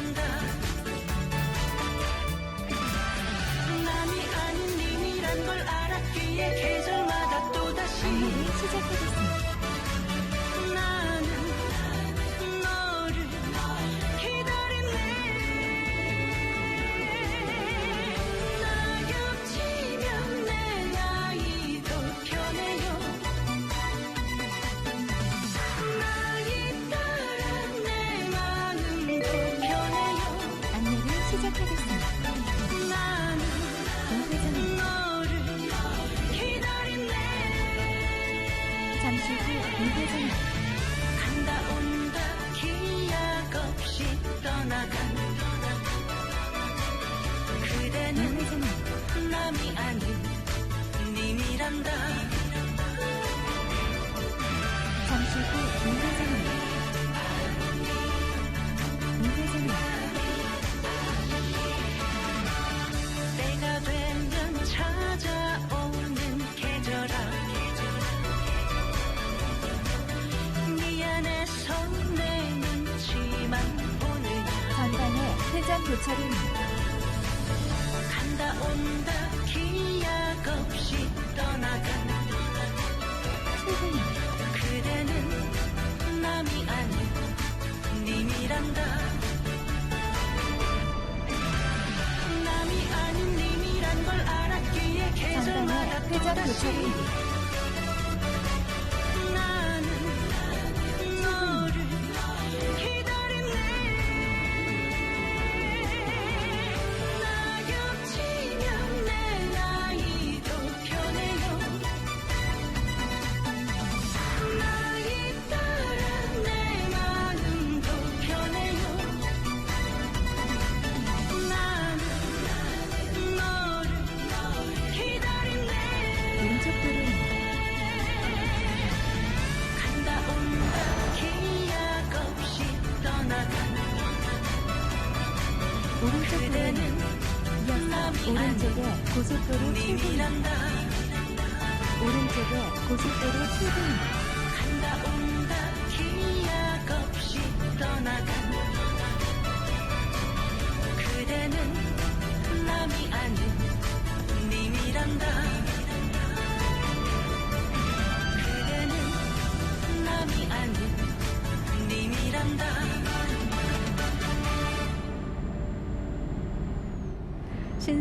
님이란다 남이 아닌 님이란 걸 알았기에 계절마다 또다시 시작하겠습니다. 회전 교차로입니다. 간다 온다 기약 없이 떠나간. 그대는 남이 아닌 님이란다 남이 아닌 님이란 걸 알았기에 계절마다 회전 교차로입니다. 오른쪽 도로입니다. 이어서 오른쪽에 고속도로 출구입니다. 오른쪽에 고속도로 출구입니다. 간다 온다 기약 없이 떠나간 그대는 남이 아닌 님이란다 그대는 남이 아닌 님이란다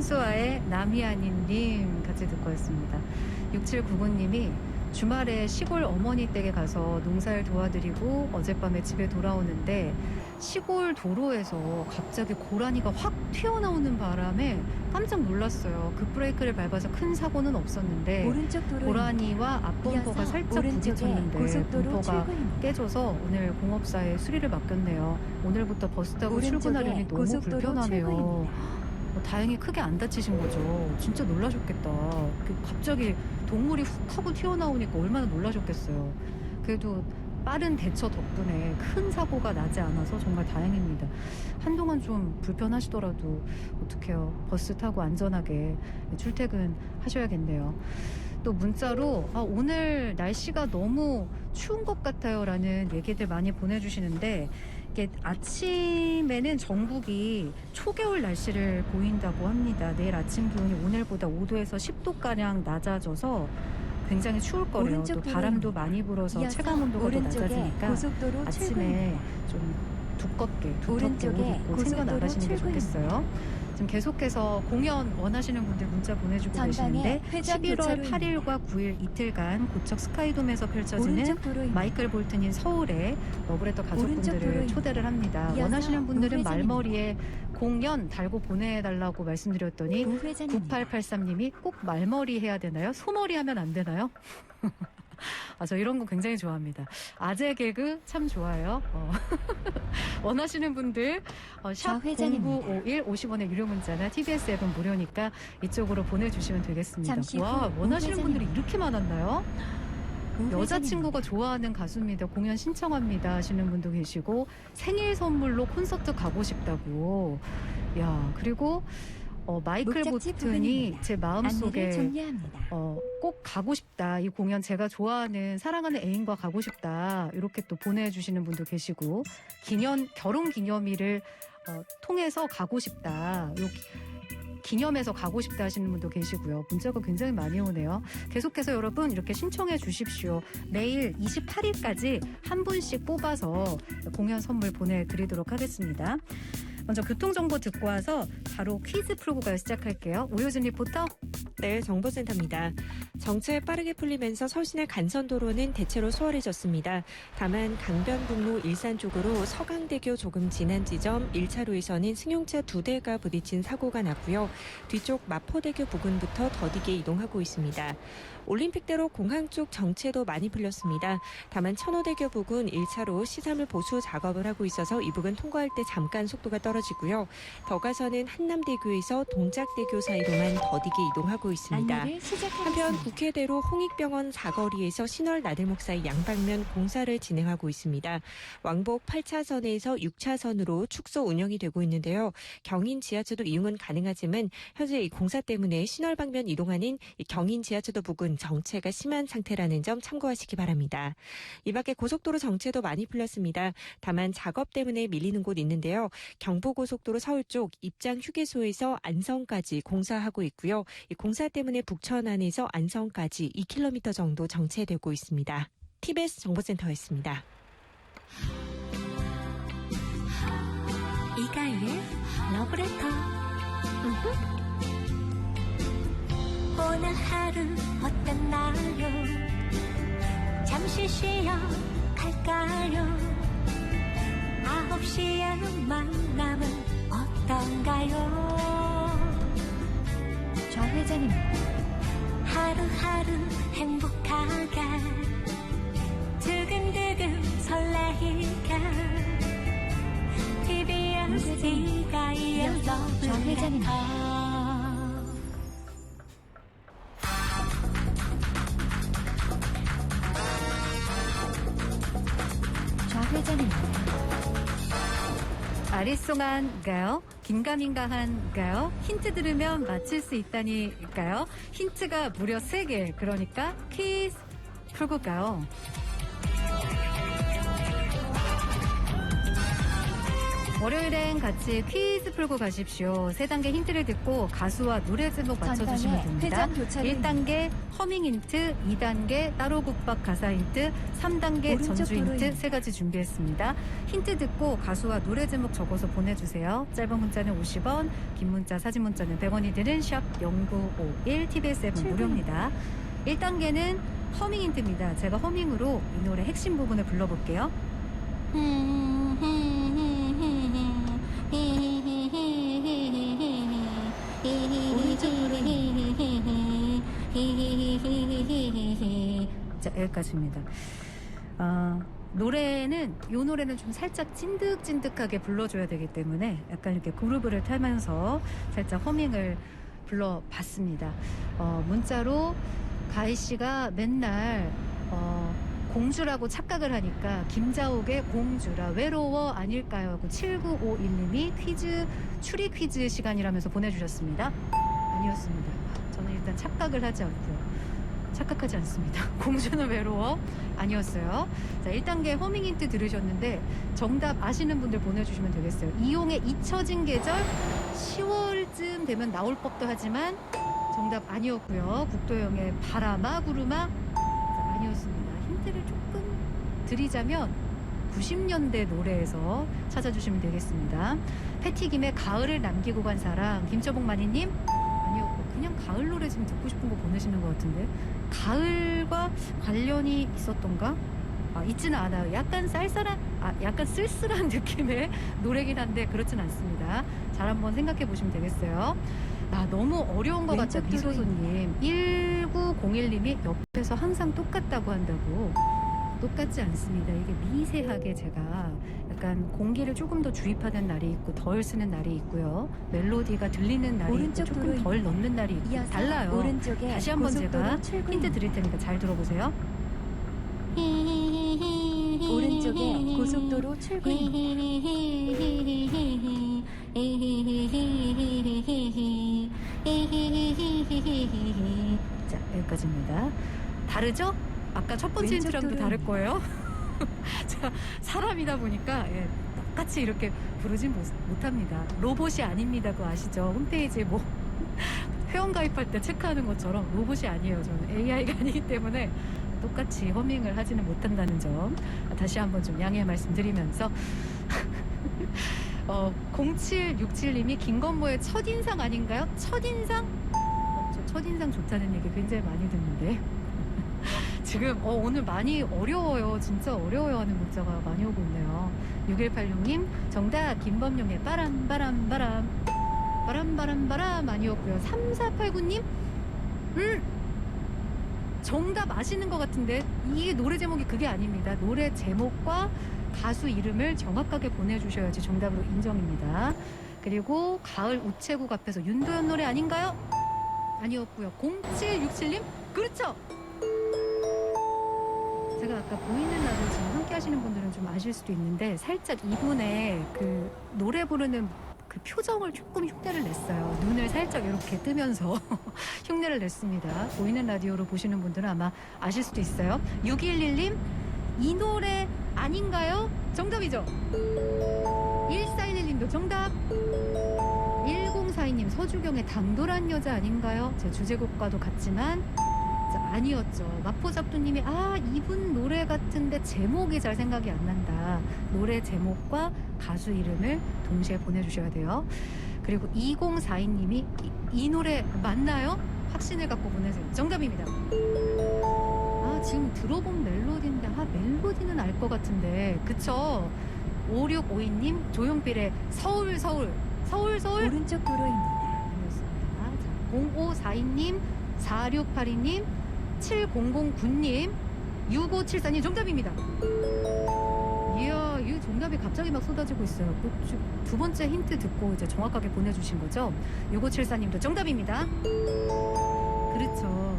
신수아의 남이 아닌 님 같이 듣고 있습니다. 6799님이 주말에 시골 어머니 댁에 가서 농사를 도와드리고 어젯밤에 집에 돌아오는데 시골 도로에서 갑자기 고라니가 확 튀어나오는 바람에 깜짝 놀랐어요. 급브레이크를 밟아서 큰 사고는 없었는데 오른쪽. 고라니와 앞범퍼가 살짝 부딪혔는데 범퍼가. 깨져서 오늘 공업사에 수리를 맡겼네요. 오늘부터 버스 타고 출근하려니 너무 불편하네요. 출구입니다. 어, 다행히 크게 안 다치신 거죠. 진짜 놀라셨겠다. 그 갑자기 동물이 훅 하고 튀어나오니까 얼마나 놀라셨겠어요. 그래도 빠른 대처 덕분에 큰 사고가 나지 않아서 정말 다행입니다. 한동안 좀 불편하시더라도 어떡해요. 버스 타고 안전하게 출퇴근 하셔야겠네요. 또 문자로 아, 오늘 날씨가 너무 추운 것 같아요 라는 얘기들 많이 보내주시는데 이게 아침에는 전국이 초겨울 날씨를 보인다고 합니다. 내일 아침 기온이 오늘보다 5도에서 10도 가량 낮아져서 굉장히 추울 거래요. 또. 바람도 많이 불어서 체감 온도가 더 낮아지니까. 아침에 좀 두껍게 두텁게 옷 오른쪽에 고속도로 나가시는 게 출구입니다. 좋겠어요. 지금 계속해서 공연 원하시는 분들 문자 보내주고 계시는데 전방에 회전 11월 교차로입니다. 8일과 9일 이틀간 고척 스카이돔에서 펼쳐지는 오른쪽 도로입니다. 마이클 볼튼인 서울에 러브레터 오른쪽 가족분들을 도로입니다. 초대를 합니다. 이어서 원하시는 분들은 우회전입니다. 말머리에 공연 달고 보내달라고 말씀드렸더니 우회전입니다. 9883님이 꼭 말머리 해야 되나요? 소머리 하면 안 되나요? 아, 저 이런 거 굉장히 좋아합니다. 아재 개그 참 좋아요. 어. 원하시는 분들, 어, 샵 좌회전입니다. 0951 50원의 유료 문자나 TBS 앱은 무료니까 이쪽으로 보내주시면 되겠습니다. 잠시 후 와, 원하시는. 분들이 이렇게 많았나요? 여자친구가 좋아하는 가수입니다. 공연 신청합니다 하시는 분도 계시고 생일 선물로 콘서트 가고 싶다고. 야 그리고 어, 마이클 목적지 보튼이 부근입니다. 제 안내를 마음속에. 어, 꼭 가고 싶다. 이 공연 제가 좋아하는 사랑하는 애인과 가고 싶다. 이렇게 또 보내주시는 분도 계시고 기념 결혼 기념일을 어, 통해서 가고 싶다. 요 기- 기념해서 가고 싶다 하시는 분도 계시고요. 문자가 굉장히 많이 오네요. 계속해서 여러분 이렇게 신청해 주십시오. 내일 28일까지 한 분씩 뽑아서 공연 선물 보내드리도록 하겠습니다. 먼저 교통정보 듣고 와서 바로 퀴즈 풀고 가요 시작할게요. 오효진 리포터. 네, 정보센터입니다. 정체 빠르게 풀리면서 서울시내 간선도로는 대체로 수월해졌습니다. 다만 강변북로 일산 쪽으로 서강대교 조금 지난 지점 1차로에서는 승용차 두 대가 부딪힌 사고가 났고요. 뒤쪽 마포대교 부근부터 더디게 이동하고 있습니다. 올림픽대로 공항 쪽 정체도 많이 풀렸습니다. 다만 천호대교 부근 1차로 시사물 보수 작업을 하고 있어서 이 부근 통과할 때 잠깐 속도가 떨어지고요. 더 가서는 한남대교에서 동작대교 사이로만 더디게 이동하고 있습니다. 한편 국회대로 홍익병원 사거리에서 신월 나들목 사이 양방면 공사를 진행하고 있습니다. 왕복 8차선에서 6차선으로 축소 운영이 되고 있는데요. 경인 지하철도 이용은 가능하지만 현재 이 공사 때문에 신월 방면 이동하는 이 경인 지하철도 부근 정체가 심한 상태라는 점 참고하시기 바랍니다. 이 밖에 고속도로 정체도 많이 풀렸습니다. 다만 작업 때문에 밀리는 곳 있는데요. 경부고속도로 서울 쪽 입장 휴게소에서 안성까지 공사하고 있고요. 이 공사 때문에 북천안에서 안성까지 2km 정도 정체되고 있습니다. TBS 정보센터였습니다. 이가희의 러브레터. 오늘 하루 어땠나요? 잠시 쉬어 갈까요? 아홉 시에 만남은 어떤가요? 좌회전입니다. 하루하루 행복하게 두근두근 설레이게 TBS 이가이의 이어서 좌회전입 아리송한가요? 긴가민가한가요? 힌트 들으면 맞힐 수 있다니까요? 힌트가 무려 3개. 그러니까 퀴즈 풀고 가요. 월요일엔 같이 퀴즈 풀고 가십시오. 세 단계 힌트를 듣고 가수와 노래 제목 맞춰주시면 됩니다. 회전 도착입니다. 1단계 허밍 힌트, 2단계 따로 국밥 가사 힌트, 3단계 오른쪽 전주 힌트 도로입니다. 세 가지 준비했습니다. 힌트 듣고 가수와 노래 제목 적어서 보내주세요. 짧은 문자는 50원, 긴 문자, 사진 문자는 100원이 드는 샵 0951 TBS 앱은 출근. 무료입니다. 1단계는 허밍 힌트입니다. 제가 허밍으로 이 노래 핵심 부분을 불러볼게요. 자, 여기까지입니다. 아, 노래는 이 노래는 좀 살짝 찐득찐득하게 불러줘야 되기 때문에 약간 이렇게 그루브를 타면서 살짝 허밍을 불러봤습니다. 어, 문자로 가희 씨가 맨날 어, 공주라고 착각을 하니까 김자옥의 공주라 외로워 아닐까요? 하고 7951님이 퀴즈 추리 퀴즈 시간이라면서 보내주셨습니다. 아니었습니다. 저는 일단 착각을 하지 않고요. 착각하지 않습니다. 공주는 외로워 아니었어요. 자, 1단계 허밍 힌트 들으셨는데 정답 아시는 분들 보내주시면 되겠어요. 이용의 잊혀진 계절 10월쯤 되면 나올 법도 하지만 정답 아니었고요. 국도영의 바람아 구름아 자, 아니었습니다. 힌트를 조금 드리자면 90년대 노래에서 찾아주시면 되겠습니다. 패티김의 가을을 남기고 간 사랑 김철복 마니님 아니었고 그냥 가을 노래 지금 듣고 싶은 거 보내시는 것 같은데 가을과 관련이 있었던가? 아, 있지는 않아요. 약간 쌀쌀한, 아, 약간 쓸쓸한 느낌의 노래긴 한데 그렇진 않습니다. 잘 한번 생각해 보시면 되겠어요. 아, 너무 어려운 것 같죠, 미소소님. 1901님이 옆에서 항상 똑같다고 한다고. 똑같지 않습니다. 이게 미세하게 제가 약간 공기를 조금 더 주입하는 날이 있고 덜 쓰는 날이 있고요. 멜로디가 들리는 날이 있고 오른쪽 조금. 덜 넣는 날이 있고 달라요. 오른쪽에 다시 한번 제가 출근. 힌트 드릴 테니까 잘 들어보세요. 오른쪽에 고속도로 출구입니다. 자, 여기까지입니다. 다르죠? 아까 첫 번째 왼쪽 도로입니다. 다를 거예요. 자, 사람이다 보니까 예, 똑같이 이렇게 부르진 못, 못합니다. 로봇이 아닙니다. 그거 아시죠? 홈페이지에 뭐 회원 가입할 때 체크하는 것처럼 로봇이 아니에요. 저는 AI가 아니기 때문에 똑같이 허밍을 하지는 못한다는 점 다시 한번 좀 양해 말씀드리면서 어, 0767님이 김건모의 첫인상 아닌가요? 첫인상? 어, 저 첫인상 좋다는 얘기 굉장히 많이 듣는데 지금 어, 오늘 많이 어려워요. 진짜 어려워요 하는 문자가 많이 오고 있네요. 6186님 정답 김범용의 바람 바람 바람 바람 바람 바람 아니었고요. 3489님 음 정답 아시는 것 같은데 이게 노래 제목이 그게 아닙니다. 노래 제목과 가수 이름을 정확하게 보내주셔야지 정답으로 인정입니다. 그리고 가을 우체국 앞에서 윤도현 노래 아닌가요? 아니었고요. 0767님 그렇죠. 제가 아까 보이는 라디오 지금 함께 하시는 분들은 좀 아실 수도 있는데 살짝 이분의 그 노래 부르는 그 표정을 조금 흉내를 냈어요. 눈을 살짝 이렇게 뜨면서 흉내를 냈습니다. 보이는 라디오로 보시는 분들은 아마 아실 수도 있어요. 611님 이 노래 아닌가요? 정답이죠? 1411님도 정답 1042님 서주경의 당돌한 여자 아닌가요? 제 주제곡과도 같지만 자, 아니었죠. 마포 작두님이 아 이분 노래 같은데 제목이 잘 생각이 안 난다. 노래 제목과 가수 이름을 동시에 보내주셔야 돼요. 그리고 2042님이 이, 이 노래 맞나요? 확신을 갖고 보내세요. 정답입니다. 아 지금 들어본 멜로디인데 아 멜로디는 알 것 같은데 그쵸? 5652님 조용필의 서울 서울 서울 서울 오른쪽 도로입니다. 아니었습니다. 자, 0542님, 4682님, 7009님, 6574님 정답입니다. 이야, 이 정답이 갑자기 막 쏟아지고 있어요. 그두 번째 힌트 듣고 이제 정확하게 보내주신 거죠? 6574님도 정답입니다. 그렇죠.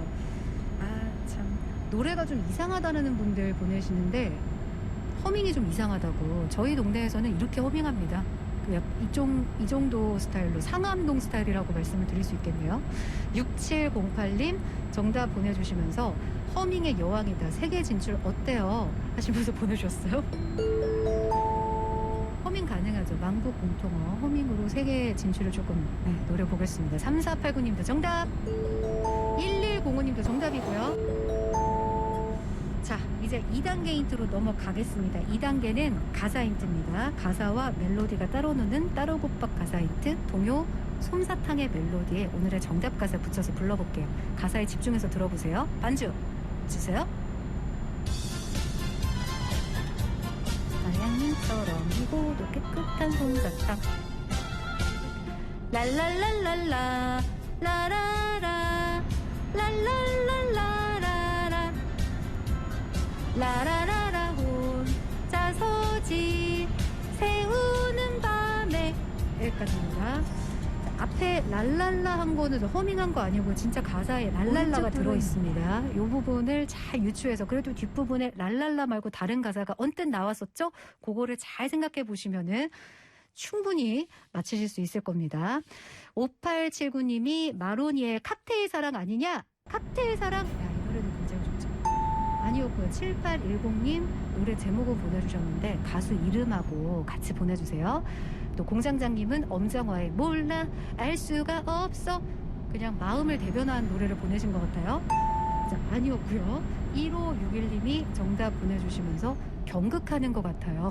아, 참. 노래가 좀 이상하다는 분들 보내시는데, 허밍이 좀 이상하다고. 저희 동네에서는 이렇게 허밍합니다. 이쪽, 이 정도 스타일로 상암동 스타일이라고 말씀을 드릴 수 있겠네요. 6708님 정답 보내주시면서 허밍의 여왕이다. 세계 진출 어때요? 하시면서 보내주셨어요. 허밍 가능하죠. 만국 공통어 허밍으로 세계 진출을 조금 네, 노려보겠습니다. 3489님도 정답. 1105님도 정답이고요. 자, 이제 2단계 힌트로 넘어가겠습니다. 2단계는 가사 힌트입니다. 가사와 멜로디가 따로 노는 따로 붙박 가사 힌트, 동요 솜사탕의 멜로디에 오늘의 정답 가사 붙여서 불러볼게요. 가사에 집중해서 들어보세요. 반주 주세요. 하양님처럼 이고도 깨끗한 솜사탕 랄랄랄랄라 라라라 라라라라 혼자 서지 세우는 밤에 여기까지입니다. 자, 앞에 랄랄라 한 거는 허밍한 거 아니고 진짜 가사에 랄랄라가 들어 있습니다. 이 부분을 잘 유추해서 그래도 뒷부분에 랄랄라 말고 다른 가사가 언뜻 나왔었죠? 그거를 잘 생각해 보시면은 충분히 맞히실 수 있을 겁니다. 5879님이 마로니의 칵테일 사랑 아니냐? 칵테일 사랑? 야, 이 노래는 굉장히 좋죠. 아니었고요. 7810님 노래 제목을 보내주셨는데 가수 이름하고 같이 보내주세요. 또 공장장님은 엄정화의 몰라 알 수가 없어 그냥 마음을 대변한 노래를 보내신 것 같아요. 자, 아니었고요. 1561님이 정답 보내주시면서 경극하는 것 같아요.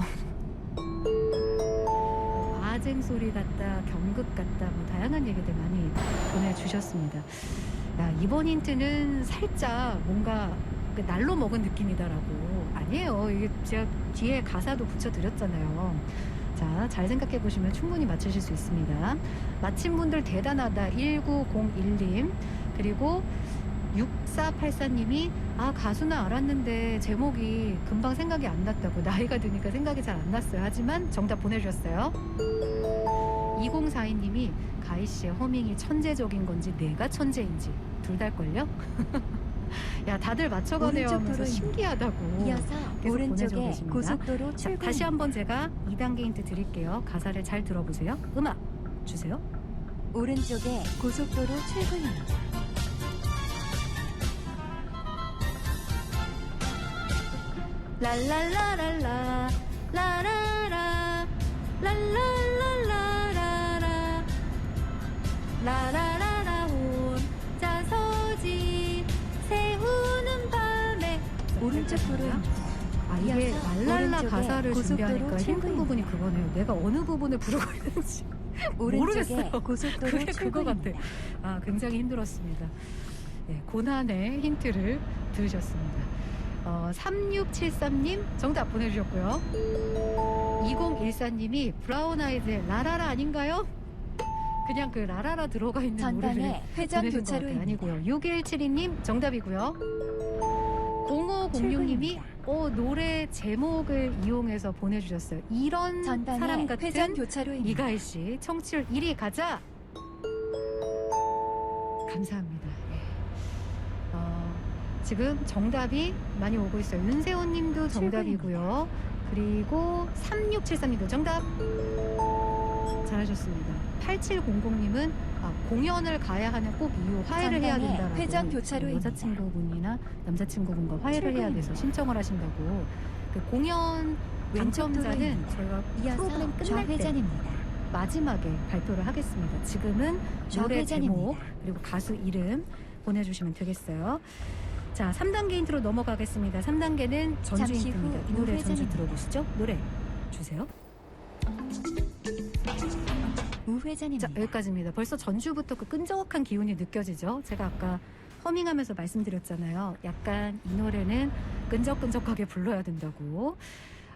아쟁 소리 같다, 경극 같다, 뭐 다양한 얘기들 많이 보내주셨습니다. 야, 이번 힌트는 살짝 뭔가 그 날로 먹은 느낌이다라고 아니에요. 이게 제가 뒤에 가사도 붙여드렸잖아요. 자, 잘 생각해 보시면 충분히 맞추실 수 있습니다. 맞힌 분들 대단하다. 1901님 그리고 6484님이 아 가수는 알았는데 제목이 금방 생각이 안 났다고 나이가 드니까 생각이 잘 안 났어요. 하지만 정답 보내주셨어요. 2042님이 가희 씨의 허밍이 천재적인 건지 내가 천재인지 둘 다일걸요? 야 다들 맞춰가네요 오른쪽 하면서 도로입니다. 신기하다고 이어서 계속 보내주고 오른쪽에 계십니다. 고속도로 자, 출구입니다. 다시 한번 제가 2단계 힌트 드릴게요. 가사를 잘 들어보세요. 음악 주세요. 오른쪽에 고속도로 출구입니다. 랄랄라랄라 라라라 랄랄랄라라라 라 라라라 도로입니다. 아 이게 오른쪽에 가사를 준비하니까 힘든. 부분이 그거네요. 내가 어느 부분을 부르고 있는지 모르겠어요. 고속도로 그게 그거 같아. 아 굉장히 힘들었습니다. 네, 고난의 힌트를 들으셨습니다. 어, 3673님 정답 보내주셨고요. 2014님이 브라운 아이즈의 라라라 아닌가요? 그냥 그 라라라 들어가 있는 노래를 전방에 회전 보내신 것 같아요. 교차로입니다. 아니고요. 6172님 정답이고요. 0506님이 어, 노래 제목을 이용해서 보내주셨어요. 이런 전방에 사람 같은 교차로입니다. 이가희 씨 청취율 1위 가자. 감사합니다. 예. 어, 지금 정답이 많이 오고 있어요. 윤세호 님도 정답이고요. 그리고 3673님도 정답. 잘하셨습니다. 8700님은 아, 공연을 가야 하는 꼭 이유 화해를 해야 된다라고 회전 교차로입니다. 여자친구분이나 남자친구분과 화해를 해야 돼서 신청을 하신다고 그 공연 왼쪽 당첨자는. 저희가 프로그램 끝날 때 좌회전입니다. 마지막에 발표를 하겠습니다. 지금은 노래 제목. 그리고 가수 이름 보내주시면 되겠어요. 자, 3단계 힌트로 넘어가겠습니다. 3단계는 전주. 후이 노래 전주. 들어보시죠. 노래 주세요. 우회전입니다. 자, 여기까지입니다. 벌써 전주부터 그 끈적한 기운이 느껴지죠? 제가 아까 허밍하면서 말씀드렸잖아요. 약간 이 노래는 끈적끈적하게 불러야 된다고.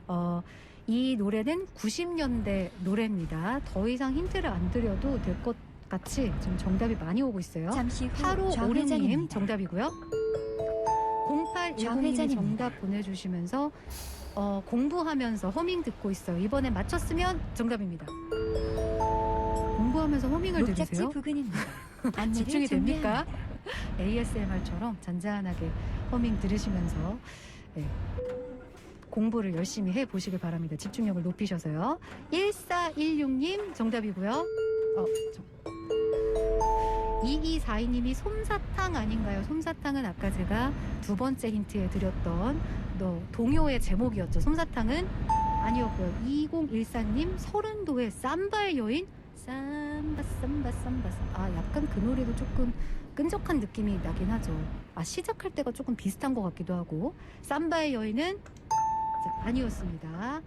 어, 이 노래는 90년대 노래입니다. 더 이상 힌트를 안 드려도 될 것 같이 지금 정답이 많이 오고 있어요. 잠시 후 8556님 좌회전입니다. 정답이고요. 0810님이 좌회전입니다. 정답 보내주시면서 어, 공부하면서 허밍 듣고 있어요. 이번에 맞췄으면 정답입니다. 공부하면서 허밍을 들으세요? 부근입니다. 안내를 집중이 됩니까? 준비합니다. ASMR처럼 잔잔하게 허밍 들으시면서 네, 공부를 열심히 해 보시길 바랍니다. 집중력을 높이셔서요. 1416님 정답이고요. 어, 저. 2242님이 솜사탕 아닌가요? 솜사탕은 아까 제가 두 번째 힌트에 드렸던 너 동요의 제목이었죠. 솜사탕은 아니었고요. 2014님 서른도의 쌈바의 여인 쌈바 쌈바 쌈바. 아 약간 그 노래도 조금 끈적한 느낌이 나긴 하죠. 아 시작할 때가 조금 비슷한 것 같기도 하고 쌈바의 여인은 자, 아니었습니다.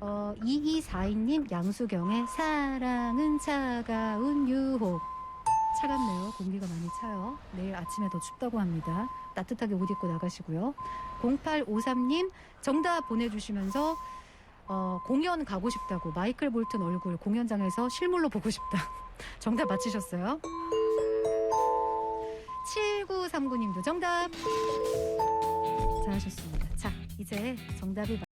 어, 2242님 양수경의 사랑은 차가운 유혹 차갑네요. 공기가 많이 차요. 내일 아침에 더 춥다고 합니다. 따뜻하게 옷 입고 나가시고요. 0853님 정답 보내주시면서 어, 공연 가고 싶다고 마이클 볼튼 얼굴 공연장에서 실물로 보고 싶다. 정답 맞히셨어요. 7939님도 정답. 잘하셨습니다. 자, 이제 정답이